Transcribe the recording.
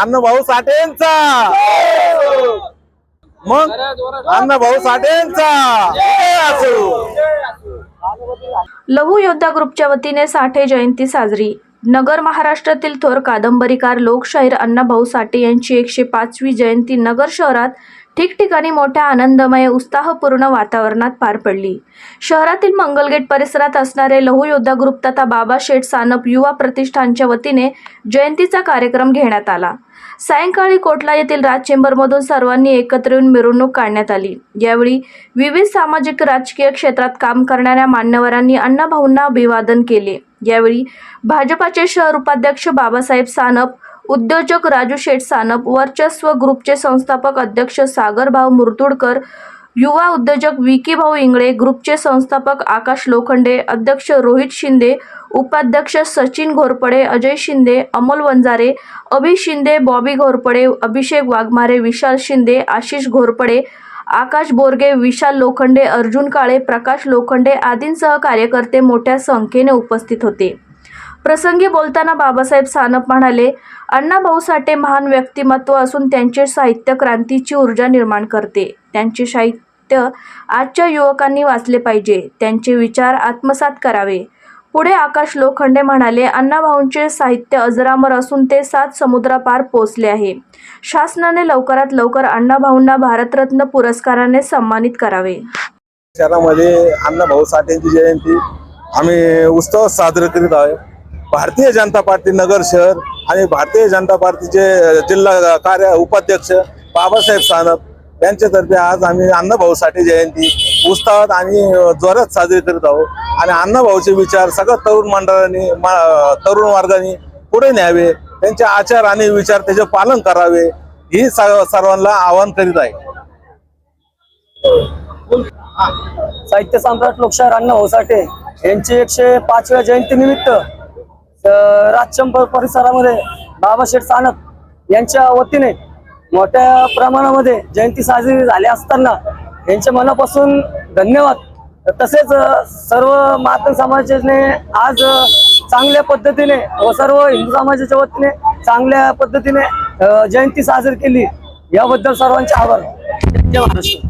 अण्णाभाऊ साठेंचा. मग अण्णाभाऊ साठेंचा. लघु योद्धा ग्रुपच्या वतीने साठे जयंती साजरी. नगर महाराष्ट्रातील थोर कादंबरीकार लोकशाहीर अण्णाभाऊ साठे यांची एकशे पाचवी जयंती नगर शहरात ठिकठिकाणी मोठ्या आनंदमय उत्साहपूर्ण वातावरणात पार पडली. शहरातील मंगलगेट परिसरात असणारे लहुयोद्धा ग्रुप तथा बाबा शेठ सानप युवा प्रतिष्ठानच्या वतीने जयंतीचा कार्यक्रम घेण्यात आला. सायंकाळी कोटला येथील राज चेंबरमधून सर्वांनी एकत्र येऊन मिरवणूक काढण्यात आली. यावेळी विविध सामाजिक राजकीय क्षेत्रात काम करणाऱ्या मान्यवरांनी अण्णाभाऊंना अभिवादन केले. यावेळी भाजपाचे शहर उपाध्यक्ष बाबासाहेब सानप उद्योजक राजू शेठ सानप वर्चस्व ग्रुपचे संस्थापक अध्यक्ष सागरभाऊ मुरतुडकर युवा उद्योजक विकी भाऊ इंगळे ग्रुपचे संस्थापक आकाश लोखंडे अध्यक्ष रोहित शिंदे उपाध्यक्ष सचिन घोरपडे अजय शिंदे अमोल वंजारे अभि शिंदे बॉबी घोरपडे अभिषेक वाघमारे विशाल शिंदे आशिष घोरपडे आकाश बोरगे विशाल लोखंडे अर्जुन काळे प्रकाश लोखंडे आदींसह कार्यकर्ते मोठ्या संख्येने उपस्थित होते. प्रसंगी बोलताना बाबासाहेब सानप म्हणाले अण्णाभाऊ साठे महान व्यक्तिमत्व असून त्यांचे साहित्य क्रांतीची ऊर्जा निर्माण करते. त्यांचे साहित्य आजच्या युवकांनी वाचले पाहिजे. त्यांचे विचार आत्मसात करावे. पुढे आकाश लोखंडे म्हणाले अण्णाभाऊंचे साहित्य अजरामर असून ते सात समुद्रापार पोचले आहे. शासनाने लवकरात लवकर अण्णाभाऊंना भारतरत्न पुरस्काराने सन्मानित करावे. शहरामध्ये अण्णाभाऊ साठेंची जयंती आम्ही उत्सव साजरा करीत आहोत भारतीय जनता पार्टी नगर शहर आणि भारतीय जनता पार्टीचे जिल्हा कार्य उपाध्यक्ष बाबासाहेब सानप यांच्यातर्फे आज आम्ही अण्णाभाऊ साठे जयंती उत्साहात आणि जोरात साजरी करीत आहोत. आणि अण्णाभाऊचे विचार सगळ्या तरुण मंडळांनी तरुण वर्गाने पुढे न्यावे त्यांचे आचार आणि विचार त्याचे पालन करावे ही सर्वांना आवाहन करीत आहे. साहित्य सम्राट लोकशाहीर अण्णा होसाटे यांची एकशे पाचव्या जयंती राजचंपर परिसरामध्ये बाबाशेठ सानप यांच्या वतीने मोठ्या प्रमाणामध्ये जयंती साजरी झाली असताना यांच्या मनापासून धन्यवाद. तसेच सर्व मातंग समाजाने आज चांगल्या पद्धतीने व सर्व हिंदू समाजाच्या वतीने चांगल्या पद्धतीने जयंती साजरी केली. याबद्दल सर्वांचे आभार. जय महाराष्ट्र.